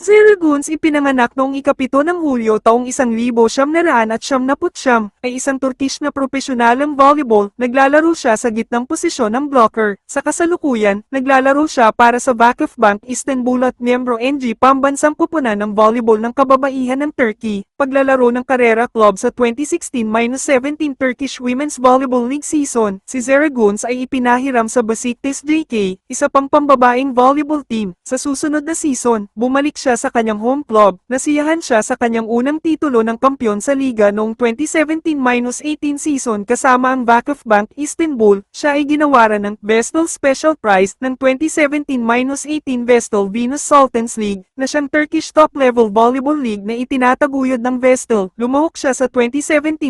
Si Raguns ipinanganak noong ikapito ng Hulyo taong isang libo siyam na raan at siyam na putsyam, ay isang Turkish na profesyonalang volleyball, naglalaro siya sa gitnang posisyon ng blocker. Sa kasalukuyan, naglalaro siya para sa Vakıf Bank Istanbul at miyembro NG pambansang kupunan ng volleyball ng kababaihan ng Turkey. Paglalaro ng Carrera Club sa 2016-17 Turkish Women's Volleyball League season, si Zeraguns ay ipinahiram sa Besiktas JK, isa pang pambabaing volleyball team. Sa susunod na season, bumalik siya sa kanyang home club, nasiyahan siya sa kanyang unang titulo ng kampyon sa liga noong 2017-18 season kasama ang Vakıf Bank Istanbul, siya ay ginawaran ng Vestel Special Prize ng 2017-18 Vestel Venus Sultans League, na siyang Turkish top-level volleyball league na itinataguyod ng Vestel. Lumuhok siya sa 2017-18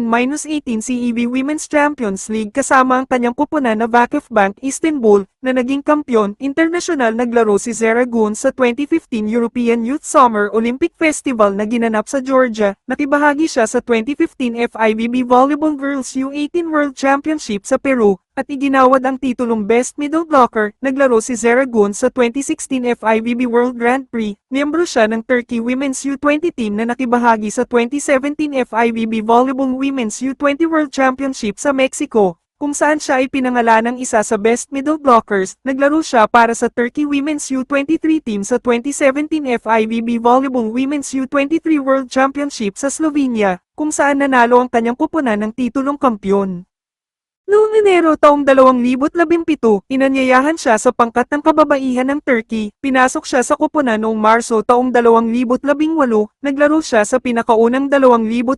CEV Women's Champions League kasama ang kanyang kupunan na Vakıf Bank Istanbul, na naging kampyon, internasyonal naglaro si Zeragun sa 2015 European Youth Summer Olympic Festival na ginanap sa Georgia. Nakibahagi siya sa 2015 FIVB Volleyball Girls U18 World Championship sa Peru, at iginawad ang titulong Best Middle Blocker. Naglaro si Zeragun sa 2016 FIVB World Grand Prix. Miyembro siya ng Turkey Women's U20 team na nakibahagi sa 2017 FIVB Volleyball Women's U20 World Championship sa Mexico kung saan siya ay pinangalan ng isa sa best middle blockers, naglaro siya para sa Turkey Women's U23 team sa 2017 FIVB Volleyball Women's U23 World Championship sa Slovenia, kung saan nanalo ang kanyang kupunan ng titulong kampyon. Noong Enero taong 2017, inanyayahan siya sa pangkat ng kababaihan ng Turkey, pinasok siya sa kupunan noong Marso taong 2018, naglaro siya sa pinakaunang 2018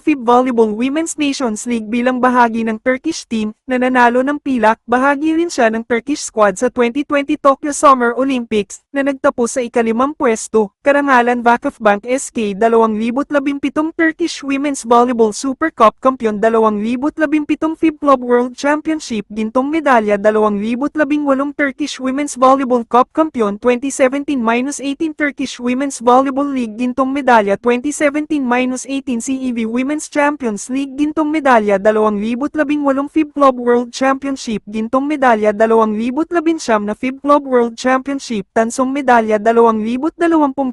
FIB Volleyball Women's Nations League bilang bahagi ng Turkish team, na nanalo ng pilak, bahagi rin siya ng Turkish squad sa 2020 Tokyo Summer Olympics, na nagtapos sa ikalimang pwesto, karangalan Vakıf Bank SK 2017 Turkish Women's Volleyball Super Cup Kampiyon 2017 FIB Club World Championship Gintong Medalya 2018 Turkish Women's Volleyball Cup Kampiyon 2017-18 Turkish Women's Volleyball League Gintong Medalya 2017-18 CEV Women's Champions League Gintong Medalya 2018 FIB Club World Championship Gintong Medalya 2019 na FIB Club World Championship Tansong Medalya 2020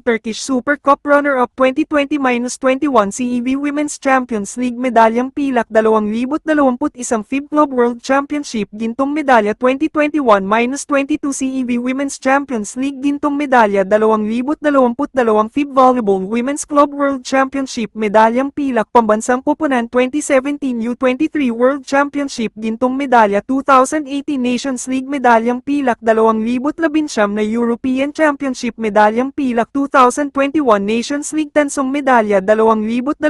Turkish Super Cup Runner-up 2020-21 CEV Women's Champions League Medalyang Pilak 2021 FIB Club World Championship Gintong Medalya 2021-22 CEV Women's Champions League Gintong Medalya 2022 FIB Volleyball Women's Club World Championship Medalyang Pilak Pambansang Kupunan 2017 U23 World Championship Gintong Medalya 2018 Nations League Medalyang Pilak 2019 na European Championship Medalyang Pilak 2021 Nations League Tansong Medalya 2021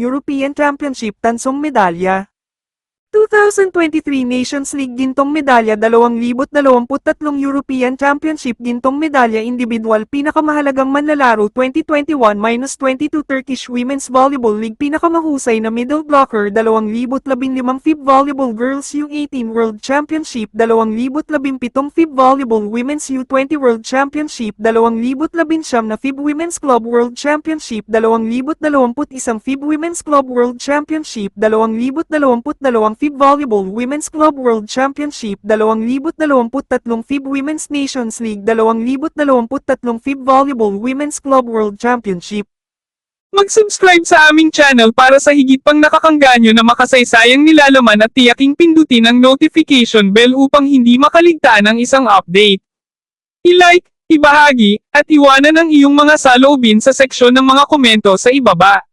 European Championship Tansong Medalya 2023 Nations League Gintong Medalya 2023 European Championship Gintong Medalya Individual Pinakamahalagang Manlalaro 2021-22 Turkish Women's Volleyball League Pinakamahusay na Middle Blocker 2015 FIB Volleyball Girls U18 World Championship 2017 FIB Volleyball Women's U20 World Championship 2019 na FIB Women's Club World Championship 2021 FIB Women's Club World Championship 2022 FIB Volleyball Women's Club World Championship 2023 FIB Women's Nations League 2023 FIB Volleyball Women's Club World Championship Mag-subscribe sa aming channel para sa higit pang nakakangganyo na makasaysayang nilalaman at tiyaking pindutin ang notification bell upang hindi makaligtaan ang isang update. I-like, ibahagi, at iwanan ang iyong mga saloobin sa seksyon ng mga komento sa ibaba.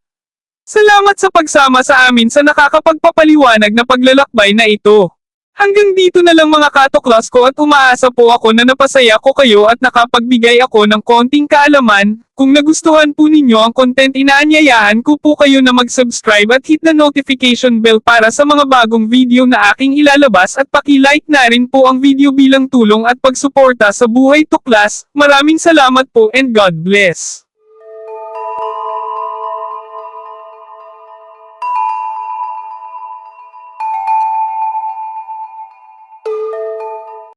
Salamat sa pagsama sa amin sa nakakapagpapaliwanag na paglalakbay na ito. Hanggang dito na lang mga katuklas ko at umaasa po ako na napasaya ko kayo at nakapagbigay ako ng konting kaalaman. Kung nagustuhan po ninyo ang content inaanyayahan ko po kayo na mag-subscribe at hit the notification bell para sa mga bagong video na aking ilalabas at paki-like na rin po ang video bilang tulong at pagsuporta sa buhay tuklas. Maraming salamat po and God bless.